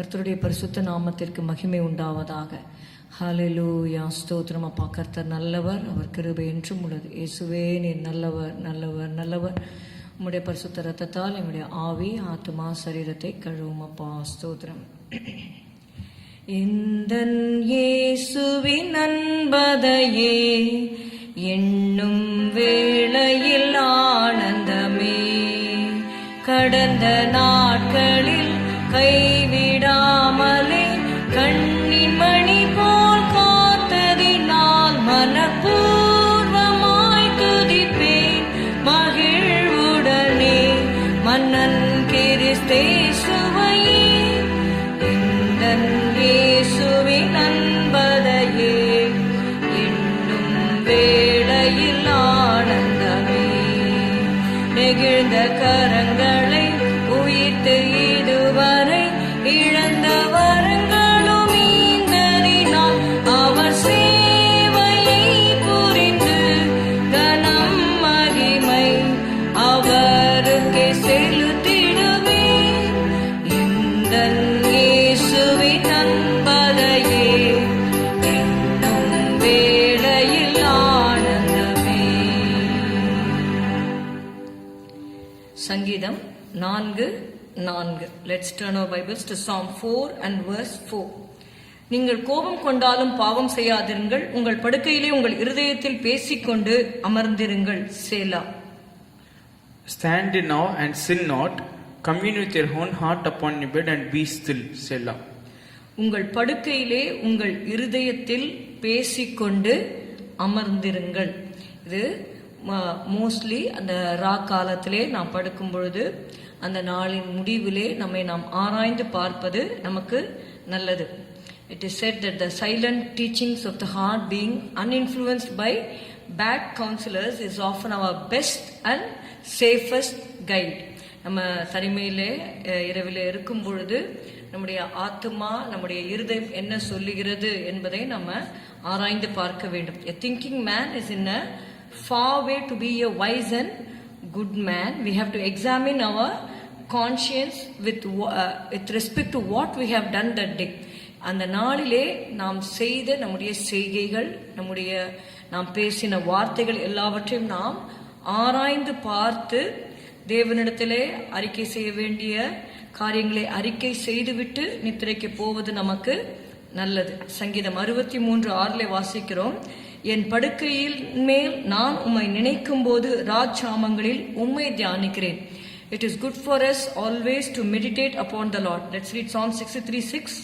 கர்த்தருடைய பரிசுத்த நாமத்திற்கு மகிமை உண்டாவதாக. ஹலிலூயா ஸ்தோத்திரம் அப்பா. கர்த்தர் நல்லவர் அவர் கிருபை என்றும் உள்ளது. இயேசுவே நீர் நல்லவர் நல்லவர் நல்லவர். உம்முடைய பரிசுத்த ரத்தத்தால் என்னுடைய ஆவி ஆத்மா சரீரத்தை கழுவும் அப்பா. ஸ்தோத்திரம். இந்தன் இயேசுவின் அன்பதையே எண்ணும் வேளையில் ஆனந்தமே. கடந்த நாட்களில் கை வேளையில் ஆனந்தமே. நெகிழ்ந்த கரங்களை உயிர்த்து இதுவரை இழந்த வரங்களும் ஈந்ததினால் அவர் சேவையை புரிந்து கனம் மகிமை அவருக்கே சங்கீதம் நான்கு நான்கு let's turn our Bibles to Psalm four and verse four நீங்கள் கோபம் கொண்டாலும் பாவம் செய்யாதிருங்கள் உங்கள் படுக்கையிலே உங்கள் இருதயத்தில் பேசிக்கொண்டு அமர்ந்திருங்கள் சேலா Stand now and sin not. Commune with your own heart upon your bed and be still. Selah. உங்கள் படுக்கையிலே உங்கள் இருதயத்தில் பேசிக்கொண்டு அமர்ந்திருங்கள் இது மோஸ்ட்லி அந்த ரா காலத்திலே நாம் படுக்கும் பொழுது அந்த நாளின் முடிவிலே நம்மை நாம் ஆராய்ந்து பார்ப்பது நமக்கு நல்லது. It is said that the silent teachings of the heart being uninfluenced by bad counsellors is often our best and safest guide நம்ம தனிமையிலே இரவில் இருக்கும் பொழுது நம்முடைய ஆத்மா நம்முடைய இருதயம் என்ன சொல்லுகிறது என்பதை நம்ம ஆராய்ந்து பார்க்க வேண்டும். A thinking man is in a far way to be a wise and good man. We have to examine our conscience with wha- uh, with respect to what we have done that day. அந்த நாளிலே நாம் செய்த நம்முடைய செய்கைகள் நம்முடைய நாம் பேசின வார்த்தைகள் எல்லாவற்றையும் நாம் ஆராய்ந்து பார்த்து தேவனிடத்திலே அறிக்கை செய்ய வேண்டிய காரியங்களை அறிக்கை செய்துவிட்டு நித்திரைக்கு போவது நமக்கு நல்லது. சங்கீதம் அறுபத்தி மூன்று ஆறிலே வாசிக்கிறோம். என் படுக்கையில் மேல் நான் உம்மை நினைக்கும் போது ராஜாமங்களில் உம்மை தியானிக்கிறேன் it is good for us always to meditate upon the lord let's read psalm 63 6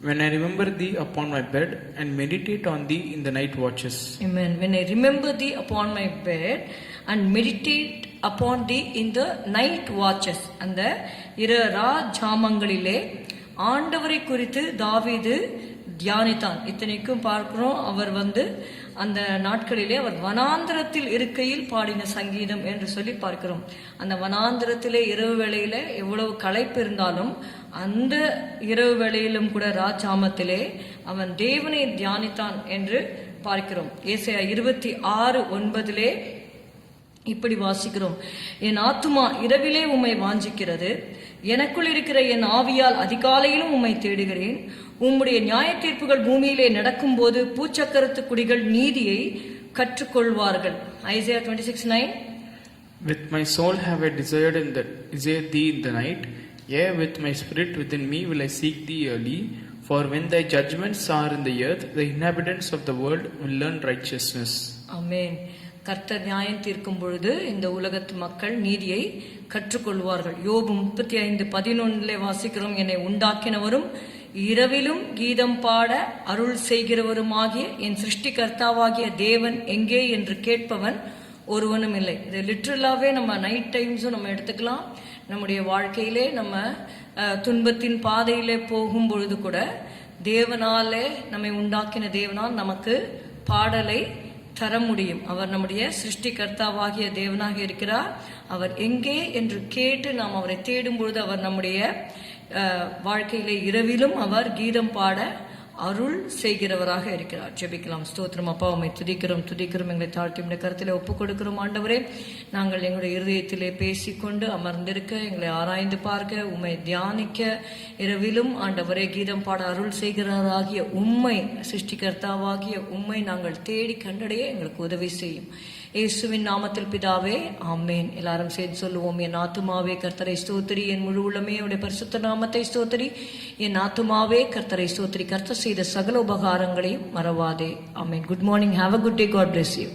When I remember thee upon my bed and meditate on thee in the night watches. Amen. When I remember thee upon my bed and meditate upon thee in the night watches. அந்த இரு ரா ஜாமங்களிலே ஆண்டவரை குறித்து தாவீது தியானித்தான். இத்தனைக்கும் பார்க்கிறோம் அவர் வந்து அந்த நாட்களிலே அவர் வனாந்திரத்தில் இருக்கையில் பாடின சங்கீதம் என்று சொல்லி பார்க்கிறோம். அந்த வனாந்திரத்திலே இரவு வேளையில எவ்வளவு களைப்பு இருந்தாலும் அந்த இரவு வேளையிலும் கூட ராஜாமத்திலே அவன் தேவனை தியானித்தான் என்று பார்க்கிறோம். ஏசையா இருபத்தி ஆறு ஒன்பதிலே இப்படி வாசிக்கிறோம் என் ஆத்துமா இரவிலே உம்மை வாஞ்சிக்கிறது எனக்குள் இருக்கிற என் ஆவியால் அதிகாலையிலும் உம்மை தேடுகிறேன் உம்முடைய நியாய தீர்ப்புகள் பூமியிலே நடக்கும்போது பூச்சக்கரத்து குடிகள் நீதியை கற்றுக்கொள்வார்கள் Isaiah twenty six nine With my soul have I desired in the desire thee in the night. Yea, with my spirit within me will I seek thee early. For when thy judgments are in the earth, the inhabitants of the world will learn righteousness. Amen கர்த்தர் நியாயம் தீர்க்கும் பொழுது இந்த உலகத்து மக்கள் நீதியை கற்றுக்கொள்வார்கள். யோபு முப்பத்தி ஐந்து பதினொன்றிலே வாசிக்கிறோம் என்னை உண்டாக்கினவரும் இரவிலும் கீதம் பாட அருள் செய்கிறவருமாகிய என் சிருஷ்டிகர்த்தாவாகிய தேவன் எங்கே? என்று கேட்பவன் ஒருவனும் இல்லை. இது லிட்ரலாகவே நம்ம நைட் டைம்ஸும் நம்ம எடுத்துக்கலாம். நம்முடைய வாழ்க்கையிலே நம்ம துன்பத்தின் பாதையிலே போகும் பொழுது கூட தேவனாலே நம்மை உண்டாக்கின தேவனால் நமக்கு பாடலை தர முடியும். அவர் நம்முடைய சிருஷ்டிகர்த்தாவாகிய தேவனாக இருக்கிறார். அவர் எங்கே என்று கேட்டு நாம் அவரை தேடும் பொழுது அவர் நம்முடைய வாழ்க்கையிலே இரவிலும் அவர் கீதம் பாட அருள் செய்கிறவராக இருக்கிறார். ஜெபிக்கலாம். ஸ்தோத்திரம். அப்பா உண்மை துதிக்கிறோம் துதிக்கிறோம். எங்களை தாழ்த்தி இந்த கருத்தில் ஒப்புக் கொடுக்கிறோம். ஆண்டவரே நாங்கள் எங்களுடைய இருதயத்திலே பேசிக்கொண்டு அமர்ந்திருக்க எங்களை ஆராய்ந்து பார்க்க உம்மை தியானிக்க இரவிலும் ஆண்டவரே கீதம் பாட அருள் செய்கிறவராகிய உண்மை சிருஷ்டிகர்த்தாவாகிய உம்மை நாங்கள் தேடி கண்டடைய எங்களுக்கு உதவி செய்யும். இயேசுவின் நாமத்தில் பிதாவே ஆமேன். எல்லாரும் சேர்ந்து சொல்லுவோம் என் ஆத்துமாவே கர்த்தரை ஸ்தோத்திரி. என் முழு உள்ளமே உடைய பரிசுத்த நாமத்தை ஸ்தோத்திரி. என் ஆத்துமாவே கர்த்தரை ஸ்தோத்திரி. கர்த்தர் செய்த சகல உபகாரங்களையும் மறவாதே. Amen. Good morning have a good day God bless you